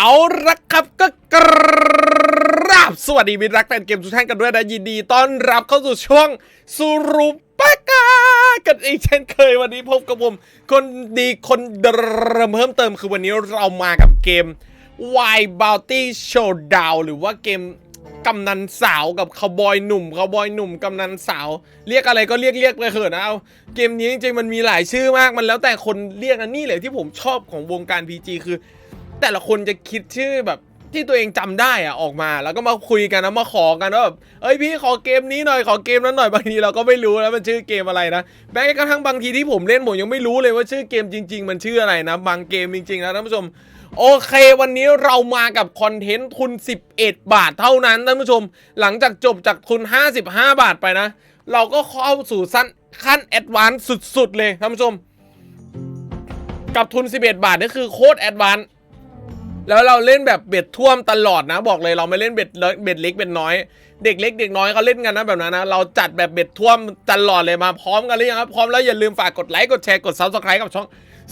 เอาละครับก็กราบสวัสดีมิตรรักแฟนเกมทุกท่านกันด้วยนะยินดีต้อนรับเข้าสู่ช่วงสุรุปกากันอีกเช่นเคยวันนี้พบกับผม คนดีคนเดิมเพิ่มเติมคือวันนี้เรามากับเกม Y Bounty Showdown หรือว่าเกมกำนันสาวกับคาวบอยหนุ่มคาวบอยหนุ่มกำนันสาว เรียกอะไรก็เรียกเรียกไปเถอะนะเอาเกมนี้จริงๆมันมีหลายชื่อมากมันแล้วแต่คนเรียกนะนี่แหละที่ผมชอบของวงการ PG คือ แต่ละคนจะคิดชื่อแบบที่ตัวเองจำได้อะออกมา แล้วก็มาคุยกันนะมาขอกันว่าแบบเอ้ยพี่ขอเกมนี้หน่อยขอเกมนั้นหน่อยบางทีเราก็ไม่รู้แล้วมันชื่อเกมอะไรนะแม้กระทั่งบางทีที่ผมเล่นผมยังไม่รู้เลยว่าชื่อเกมจริง ๆ มันชื่ออะไรนะ บางเกมจริงๆนะท่านผู้ชมโอเค วันนี้เรามากับคอนเทนต์ทุน 11 บาทเท่านั้นท่านผู้ชม หลังจากจบจากทุน 55 บาทไปนะ เราก็เข้าสู่สั้นขั้นแอดวานซ์สุดๆเลยท่านผู้ชม กับทุน 11 บาทนี่คือโคตรแอดวานซ์ แล้วเราเล่นแบบเบ็ดท่วมตลอดนะบอกเลยเราไม่เล่นเบ็ดเล็กเบ็ดเล็กเบ็ดน้อยเด็กเล็กเด็กน้อยเขาเล่นกันนะแบบนั้นนะเราจัดแบบเบ็ดท่วมตลอดเลยมาพร้อมกันหรือยังครับพร้อมแล้วอย่าลืมฝากกดไลค์กดแชร์กดซับสไครต์กับช่อง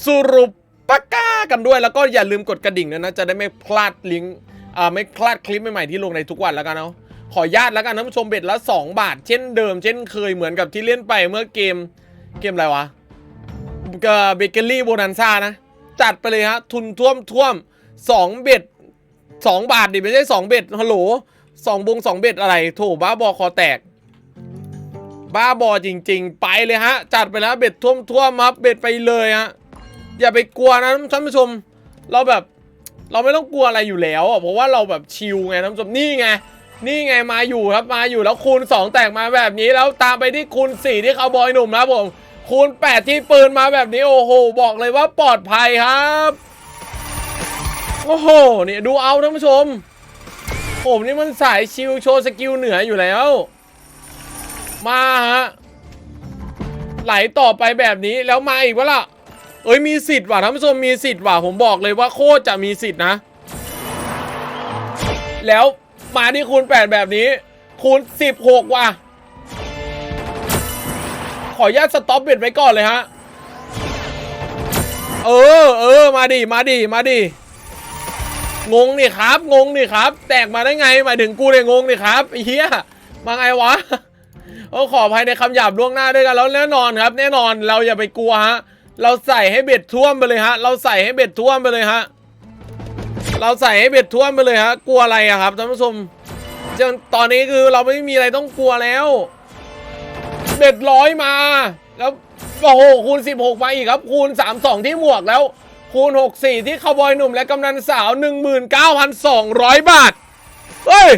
สุรุปกากันด้วย แล้วก็อย่าลืมกดกระดิ่งด้วยนะจะได้ไม่พลาดลิงก์อ่าไม่พลาดคลิปใหม่ๆที่ลงในทุกวันแล้วกันเนาะขออนุญาตแล้วกันท่านผู้ชมเบ็ดละ 2 บาท เช่นเดิม เช่นเคยเหมือนกับที่เล่นไปเมื่อเกมเกมอะไรวะเบเกอรี่โบนันซ่านะ จัดไปเลยฮะทุนท่วมท่วม สองเบ็ดสองบาทดิไม่ใช่สองเบ็ดฮัลโหลสองบงสองเบ็ดอะไรโถบ้าบอคอแตก บ้าบอจริง ๆ ไปเลยฮะ จัดไปแล้วเบ็ดท่วมท่วมครับเบ็ดไปเลยฮะอย่าไปกลัวนะท่านผู้ชม เราแบบเราไม่ต้องกลัวอะไรอยู่แล้วเพราะว่าเราแบบชิลไงท่านผู้ชมนี่ไงนี่ไงมาอยู่ครับมาอยู่แล้วคูณ 2 แตกมาแบบนี้แล้วตามไปที่คูณ 4 ที่เขาบอยหนุ่มนะผมคูณ 8 ที่ปืนมาแบบนี้โอ้โห บอกเลยว่าปลอดภัยครับ โอ้โหเนี่ยดูเอาท่านผู้ชม ผมนี่มันสายชิลโชว์สกิลเหนืออยู่แล้ว มาฮะไหลต่อไปแบบนี้แล้วมาอีกวะล่ะ เอ้ยมีสิทธิ์ว่ะท่านผู้ชมมีสิทธิ์ว่ะผมบอกเลยว่าโคตรจะมีสิทธิ์นะ แล้วมาที่คูณ8แบบนี้ คูณ 16 ว่ะ ขออนุญาตสต็อปเบ็ดไว้ก่อนเลยฮะ เออเออมาดิมาดิมาดิ งงนี่ครับ งงนี่ครับ แตกมาได้ไงหมายถึงกูเนี่ยงงนี่ครับไอ้เฮียมาไงวะโอ้ขออภัยในคำหยาบล่วงหน้าด้วยกันแล้วแน่นอนครับ แน่นอนเราอย่าไปกลัวฮะเราใส่ให้เบ็ดท่วมไปเลยฮะ เราใส่ให้เบ็ดท่วมไปเลยฮะ เราใส่ให้เบ็ดท่วมไปเลยฮะ กลัวอะไรอะครับท่านผู้ชมจนตอนนี้คือเราไม่มีอะไรต้องกลัวแล้ว เบ็ดร้อยมา แล้วโอ้โหคูณ16มาอีกครับ คูณ32ที่หมวกแล้ว คูณ 64 ที่คาวบอยหนุ่มและกำนันสาว 19,200 บาท เฮ้ย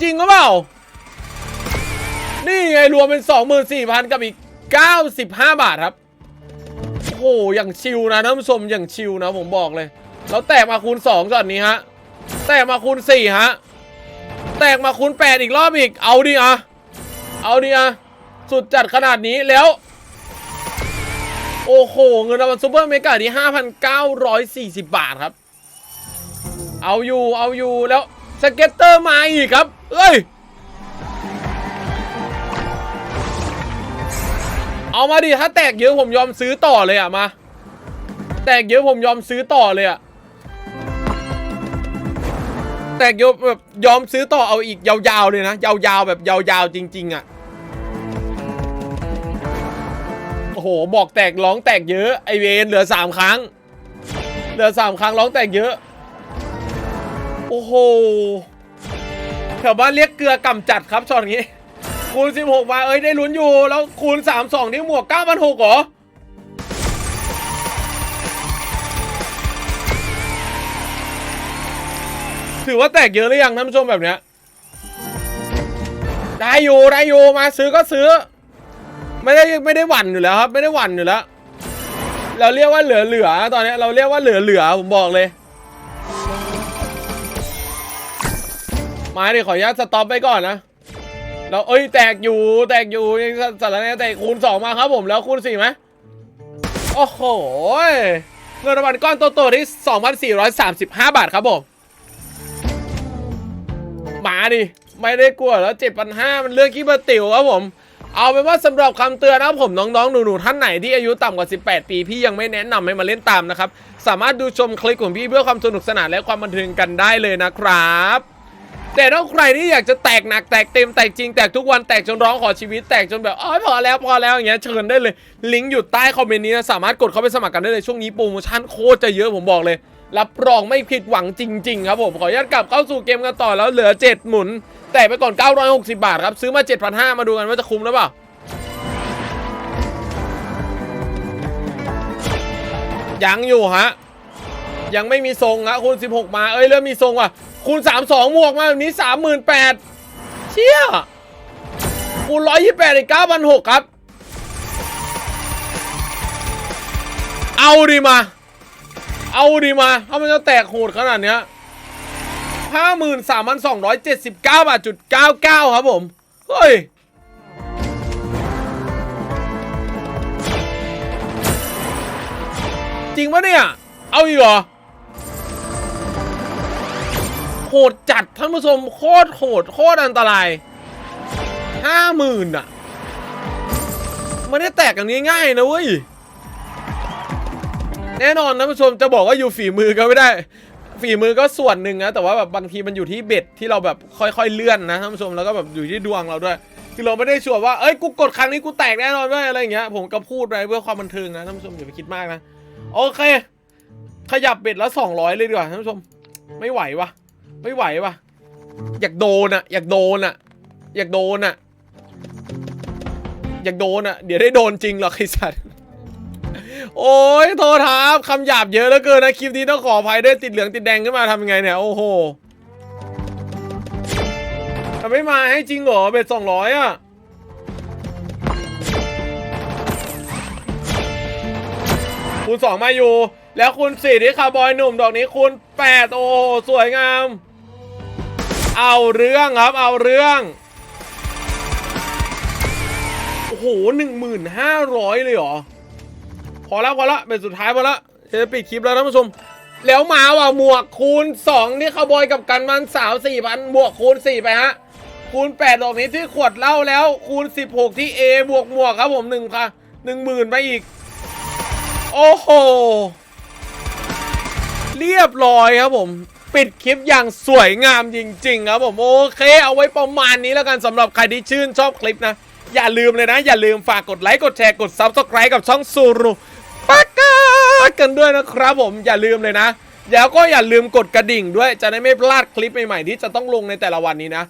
จริงหรือเปล่า นี่ไงรวมเป็น 24,000 กับอีก 95 บาทครับ โอ้โห อย่างชิลนะท่านผู้ชมอย่างชิลนะผมบอกเลย แล้วแตกมาคูณ 2ก่อนนี้ฮะ แตกมาคูณ 4 ฮะ แตกมาคูณ 8 อีกรอบอีก เอาดิอะเอาดิอะสุดจัดขนาดนี้แล้ว โอ้โห เงินรางวัลซูเปอร์เมกาที่ 5,940 บาทครับ เอาอยู่ เอาอยู่ แล้วสเก็ตเตอร์มาอีกครับ เอ้ย เอามาดิ ถ้าแตกเยอะผมยอมซื้อต่อเลยอะมา แตกเยอะผมยอมซื้อต่อเลยอะแตกเยอะแบบยอมซื้อต่อเอาอีกยาวๆเลยนะ ยาวๆแบบยาวๆจริง ๆอะ โห บอกแตกร้องแตกเยอะไอเวนเหลือสามครั้ง เหลือสามครั้งร้องแตกเยอะ โอ้โหแถวบ้านเรียกเกลือกำจัดครับช็อตนี้ คูณ 16 มาเอ้ยได้ลุ้นอยู่ แล้วคูณ 32ที่หมวก 9,600เหรอถือว่าแตกเยอะหรือยังท่านผู้ชมแบบเนี้ย ได้อยู่ ได้อยู่ มาซื้อก็ซื้อ ไม่ได้ไม่ได้หวั่นอยู่แล้วครับ ไม่ได้หวั่นอยู่แล้ว เราเรียกว่าเหลือเหลือตอนนี้เราเรียกว่าเหลือเหลือผมบอกเลยมาดิขออนุญาตสต็อปไปก่อนนะเราเอ้ยแตกอยู่แตกอยู่ยังสารแหนแตกคูณ2มาครับผมแล้วคูณ4ไหมโอ้โหเงินรางวัลก้อนโตๆที่ 2,435 บาทครับผมมาดิไม่ได้กลัวแล้ว7,500มันเรื่องขี้บะติ๋วครับผม เอาเป็นว่าสำหรับคำเตือนนะครับผมน้องๆหนูๆท่านไหนที่อายุต่ำกว่า 18 ปีพี่ยังไม่แนะนำให้มาเล่นตามนะครับ สามารถดูชมคลิปของพี่เพื่อความสนุกสนานและความบันเทิงกันได้เลยนะครับ แต่ถ้าใครที่อยากจะแตกหนักแตกเต็มแตกจริงแตกทุกวันแตกจนร้องขอชีวิตแตกจนแบบอ๋อพอแล้วพอแล้วอย่างเงี้ยเชิญได้เลย ลิงก์อยู่ใต้คอมเมนต์นี้นะสามารถกดเข้าไปสมัครกันได้เลยช่วงนี้โปรโมชั่นโคตรจะเยอะผมบอกเลย รับรองไม่ผิดหวังจริง ๆ ครับผมขออนุญาตกลับเข้าสู่เกมกันต่อแล้วเหลือ 7 หมุน แต่ไปก่อน 960 บาทครับ ซื้อมา 7,500 มาดูกันว่าจะคุ้มหรือเปล่า ยังอยู่ฮะ ยังไม่มีทรงฮะคูณ 16 มา เอ้ย เริ่มมีทรงว่ะ คูณ 32หมวกมาแบบนี้ 38,000เชี่ยคูณ 128อีก9,600 ครับ เอาดีมา เอาดีมาถ้ามันจะแตกโหดขนาดเนี้ย ห้าหมื่นสามพันสองร้อยเจ็ดสิบเก้าบาทจุดเก้าเก้าครับผม เฮ้ยจริงปะเนี่ย เอาอีกเหรอ โหดจัดท่านผู้ชมโคตรโหดโคตรอันตรายห้าหมื่นอะไม่ได้แตกกันง่ายๆนะเว้ย แน่นอนนะผู้ชมจะบอกว่าอยู่ฝีมือก็ไม่ได้ ฝีมือก็ส่วนหนึ่งนะแต่ว่าแบบบางทีมันอยู่ที่เบ็ดที่เราแบบค่อยๆเลื่อนนะท่านผู้ชมแล้วก็แบบอยู่ที่ดวงเราด้วยคือเราไม่ได้ชัวร์ว่าเอ้ยกูกดครั้งนี้กูแตกแน่นอนเว้ยอะไรอย่างเงี้ยผมก็พูดไปเพื่อความบันเทิงนะท่านผู้ชมอย่าไปคิดมากนะโอเค ขยับเบ็ดละสองร้อยเลยดีกว่าท่านผู้ชม ไม่ไหววะไม่ไหววะอยากโดนอะอยากโดนอะอยากโดนอะอยากโดนอะเดี๋ยวได้โดนจริงหรอกไอ้สัตว์ โอ้ยโทษครับคำหยาบเยอะเหลือเกินนะคลิปนี้ต้องขออภัยด้วยติดเหลืองติดแดงขึ้นมาทำยังไงเนี่ย โอ้โหทำไม่มาให้จริงเหรอเบ็ดสองร้อยอะคูณสองมาอยู่ แล้วคูณสี่ที่คาร์บอยหนุ่มดอกนี้คูณแปดโอ้โหสวยงาม เอาเรื่องครับ เอาเรื่อง โอ้โหหนึ่งหมื่นห้าร้อยเลยเหรอ พอแล้วพอแล้วเป็นสุดท้ายพอแล้วจะปิดคลิปแล้วท่านผู้ชม แล้วมาว่ะหมวกคูณ2ที่คาบอยกับกันมันสาวสี่พันบวกคูณ 4 ไปฮะ คูณ 8 ดอกนี้ที่ขวดเหล้าแล้วคูณ 16 ที่ A บวกหมวกครับผมหนึ่งค่ะหนึ่งหมื่นไปอีก โอ้โห เรียบร้อยครับผมปิดคลิปอย่างสวยงามจริง ๆ ครับผมโอเค เอาไว้ประมาณนี้แล้วกันสำหรับใครที่ชื่นชอบคลิปนะ อย่าลืมเลยนะ อย่าลืมฝากกดไลค์กดแชร์กด Subscribe กับช่องซูรุากันด้วยนะครับผมอย่าลืมเลยนะแล้วก็อย่าลืมกดกระดิ่งด้วยจะได้ไม่พลาดคลิปใหม่ๆที่จะต้องลงในแต่ละวันนี้นะ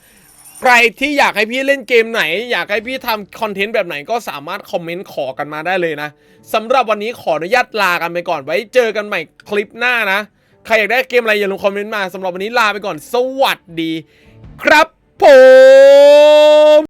ใครที่อยากให้พี่เล่นเกมไหน อยากให้พี่ทำคอนเทนต์แบบไหนก็สามารถคอมเมนต์ขอกันมาได้เลยนะสำหรับวันนี้ขออนุญาตลากันไปก่อนไว้เจอกันใหม่คลิปหน้านะ ใครอยากได้เกมอะไรอย่าลืมคอมเมนต์มาสำหรับวันนี้ลาไปก่อน สวัสดี ครับผม